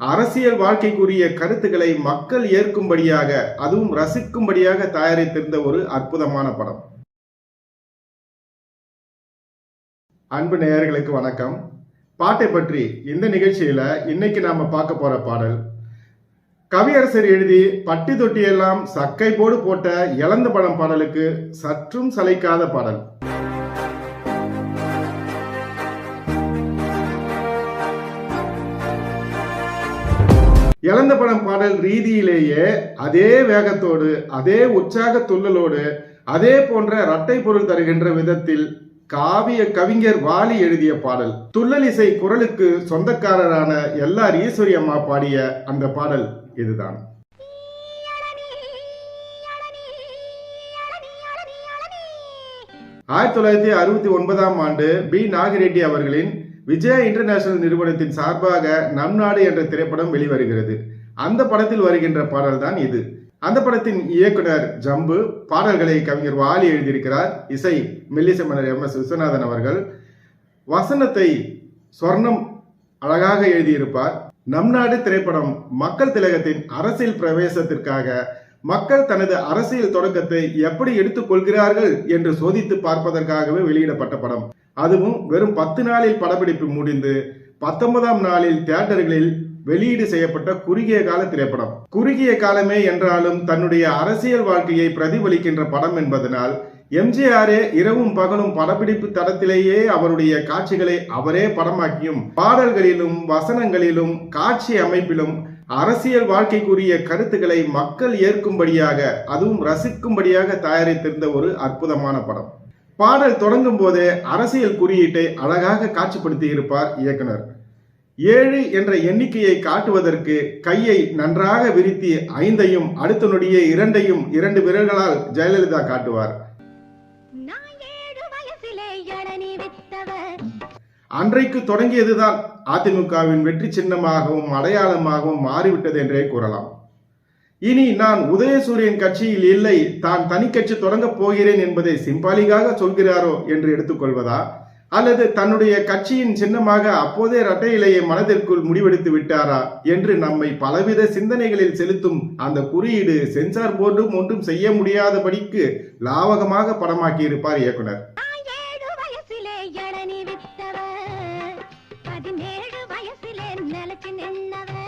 அரசியல் வாழ்க்கைக்குரிய கருத்துக்களை மக்கள் ஏற்கும்படியாக அதுவும் ரசிக்கும்படியாக தயாரித்திருந்த ஒரு அற்புதமான படம். அன்பு நேயர்களுக்கு வணக்கம். பாட்டை பற்றி இந்த நிகழ்ச்சியில இன்னைக்கு நாம பார்க்க போற பாடல் கவியரசர் எழுதி பட்டி தொட்டியெல்லாம் சக்கை போடு போட்ட இழந்த படம் பாடலுக்கு சற்றும் சளைக்காத பாடல். இழந்த படம் பாடல் ரீதியிலேயே அதே வேகத்தோடு அதே உற்சாக துள்ளலோடு அதே போன்ற இரட்டை பொருள் தருகின்ற விதத்தில் காவிய கவிஞர் வாலி எழுதிய பாடல். துள்ளல் இசை குரலுக்கு சொந்தக்காரரான எல்லார் ஈஸ்வரி அம்மா பாடிய அந்த பாடல் இதுதான். ஆயிரத்தி தொள்ளாயிரத்தி அறுபத்தி ஒன்பதாம் ஆண்டு பி. நாகிரெட்டி அவர்களின் விஜயா இன்டர்நேஷனல் நிறுவனத்தின் சார்பாக நம் நாடு என்ற திரைப்படம் வெளிவருகிறது. அந்த படத்தில் வருகின்ற பாடல் தான் இது. அந்த படத்தின் இயக்குனர் ஜம்பு பாடல்களை கவிஞர் வாலி எழுதியிருக்கிறார். இசை மெல்லிசமன்னர் எம். எஸ். விஸ்வநாதன் அவர்கள். வசனத்தை சொர்ணம் அழகாக எழுதியிருப்பார். நம் நாடு திரைப்படம் மக்கள் திலகத்தின் அரசியல் பிரவேசத்திற்காக மக்கள் தனது அரசியல் தொடக்கத்தை எப்படி எடுத்துக் கொள்கிறார்கள் என்று சோதித்து பார்ப்பதற்காகவே வெளியிடப்பட்ட படம். அதுவும் வெறும் பத்து நாளில் படப்பிடிப்பு முடிந்து பத்தொன்பதாம் நாளில் தியேட்டர்களில் வெளியீடு செய்யப்பட்ட குறுகிய கால திரைப்படம். குறுகிய காலமே என்றாலும் தன்னுடைய அரசியல் வாழ்க்கையை பிரதிபலிக்கின்ற படம் என்பதனால் எம்ஜிஆரே இரவும் பகலும் படப்பிடிப்பு தடத்திலேயே அவருடைய காட்சிகளை அவரே படமாக்கியும் பாடல்களிலும் வசனங்களிலும் காட்சி அமைப்பிலும் அரசியல் வாழ்க்கைக்குரிய கருத்துக்களை மக்கள் ஏற்கும்படியாக அதுவும் ரசிக்கும்படியாக தயாரித்திருந்த ஒரு அற்புதமான படம். பாடல் தொடங்கும் போதே அரசியல் குறியீட்டை அழகாக காட்சிப்படுத்தி இருப்பார் இயக்குனர். ஏழு என்ற எண்ணிக்கையை காட்டுவதற்கு கையை நன்றாக விரித்தி ஐந்தையும் அடுத்த நொடியே இரண்டையும் இரண்டு விரல்களால் ஜெயலலிதா காட்டுவார். அன்றைக்கு தொடங்கியதுதான் அதிமுகவின் வெற்றி சின்னமாகவும் அடையாளமாகவும் மாறிவிட்டது என்றே கூறலாம். இனி நான் உதயசூரியன் கட்சியில் இல்லை தான் தனி கட்சி தொடங்கப் போகிறேன் என்பதை சிம்பாலிக்காக சொல்கிறாரோ என்று எடுத்துக்கொள்வதா அல்லது தன்னுடைய கட்சியின் சின்னமாக அப்போதே இரட்டை இலையை மனதிற்குள் முடிவெடுத்து விட்டாரா என்று நம்மை பலவித சிந்தனைகளில் செலுத்தும் அந்த குறியீடு சென்சார் போர்டும் ஒன்றும் செய்ய முடியாதபடிக்கு லாவகமாக படமாக்கி இருப்பார் இயக்குனர் வயசிலே பதினேழு வயசிலே நின்னவர்.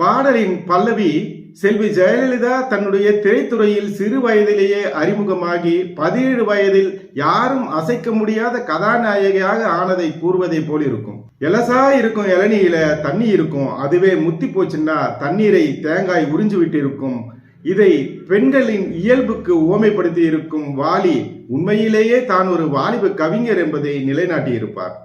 பாடலின் பல்லவி செல்வி ஜெயலலிதா தன்னுடைய திரைத்துறையில் சிறு வயதிலேயே அறிமுகமாகி பதினேழு வயதில் யாரும் அசைக்க முடியாத கதாநாயகியாக ஆனதை கூறுவதை போல் இருக்கும். எலசா இருக்கும் இளநியில தண்ணி இருக்கும். அதுவே முத்தி போச்சுன்னா தண்ணீரை தேங்காய் உறிஞ்சு விட்டு இருக்கும் இதை பெண்களின் இயல்புக்கு உவமைப்படுத்தி இருக்கும் வாலி உண்மையிலேயே தான் ஒரு வாலிப கவிஞர் என்பதை நிலைநாட்டியிருப்பார்.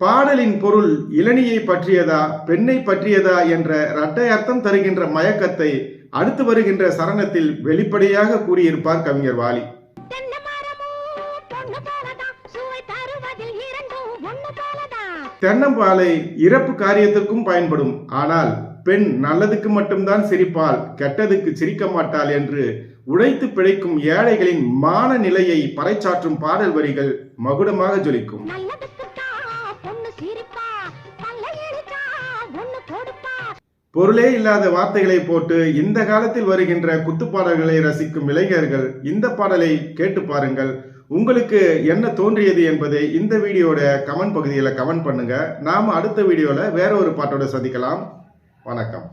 பாடலின் பொருள் இளநியை பற்றியதா பெண்ணை பற்றியதா என்ற இரட்டை அர்த்தம் தருகின்ற மயக்கத்தை அடுத்து வருகின்ற சரணத்தில் வெளிப்படையாக கூறியிருப்பார் கவிஞர் வாலி. தென்னம்பாலை இறப்பு காரியத்திற்கும் பயன்படும். ஆனால் பெண் நல்லதுக்கு மட்டும்தான் சிரிப்பாள் கெட்டதுக்கு சிரிக்க மாட்டாள் என்று உழைத்து பிழைக்கும் ஏழைகளின் மான நிலையை பறைச்சாற்றும் பாடல் வரிகள் மகுடமாக ஜொலிக்கும். பொருளே இல்லாத வார்த்தைகளை போட்டு இந்த காலத்தில் வருகின்ற குத்துப்பாடல்களை ரசிக்கும் இளைஞர்கள் இந்த பாடலை கேட்டு பாருங்கள். உங்களுக்கு என்ன தோன்றியது என்பதை இந்த வீடியோட கமெண்ட் பகுதியில் கமெண்ட் பண்ணுங்க. நாம அடுத்த வீடியோல வேற ஒரு பாட்டோட சந்திக்கலாம். வணக்கம்.